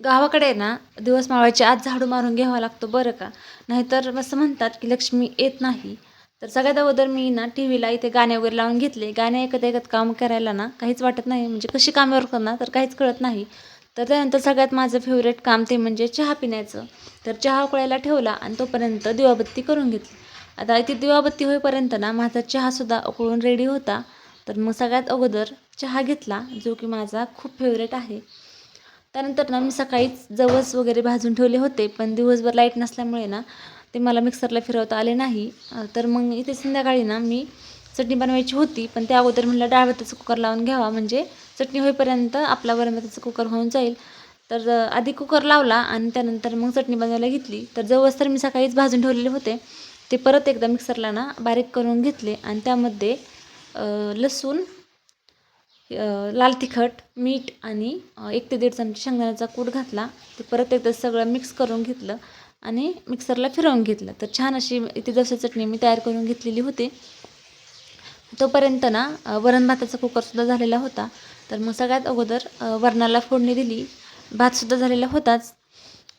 गावाकडे ना दिवस मावळायच्या आत झाडू मारून घ्यावा लागतो बरं का? नाहीतर असं म्हणतात की लक्ष्मी येत नाही. तर सगळ्यात अगोदर मी ना टी व्हीला इथे गाणे वगैरे लावून घेतले. गाणे ऐकत ऐकत काम करायला ना काहीच वाटत नाही. म्हणजे कशी कामावर करणार तर काहीच कळत नाही. तर त्यानंतर सगळ्यात माझं फेवरेट काम ते म्हणजे चहा पिण्याचं. तर चहा उकळायला ठेवला आणि तोपर्यंत दिवाबत्ती करून घेतली. आता इथे दिवाबत्ती होईपर्यंत ना माझा चहासुद्धा उकळून रेडी होता. तर मग सगळ्यात अगोदर चहा घेतला जो की माझा खूप फेवरेट आहे. त्यानंतर ना मी सकाळीच जवस वगैरे भाजून ठेवले होते पण दिवसभर लाइट नसल्यामुळे ना ते मला मिक्सरला फिरवता आले नाही. तर मग इथे संध्याकाळी ना मी चटणी बनवायची होती पण त्या अगोदर म्हणलं डाळ भाताचा कुकर लावून घ्यावा म्हणजे चटणी होईपर्यंत आपला वरण कुकर होऊन जाईल. तर आधी कुकर लावला आणि त्यानंतर मग चटणी बनवायला घेतली. तर जवस तर मी सकाळीच भाजून ठेवलेले होते. ते परत एकदा मिक्सरला ना बारीक करून घेतले आणि त्यामध्ये लसूण लाल तिखट मीठ आणि एक ते दीड चमचे शेंगदाण्याचा कूट घातला. ते परत एकदा सगळं मिक्स करून घेतलं आणि मिक्सरला फिरवून घेतलं. तर छान अशी इथे जसं चटणी मी तयार करून घेतलेली होती. तोपर्यंत ना वरण भाताचा कुकरसुद्धा झालेला होता. तर मग सगळ्यात अगोदर वरणाला फोडणी दिली. भातसुद्धा झालेला होताच.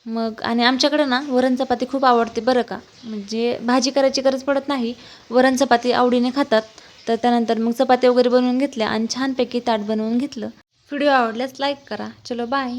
मग आणि आमच्याकडं ना वरण चपाती खूप आवडते बरं का. म्हणजे भाजी करायची गरज पडत नाही. वरण चपाती आवडीने खातात. तर त्यानंतर मग चपाती वगैरे बनवून घेतल्या आणि छानपैकी ताट बनवून घेतलं. व्हिडिओ आवडल्यास लाईक करा. चलो बाय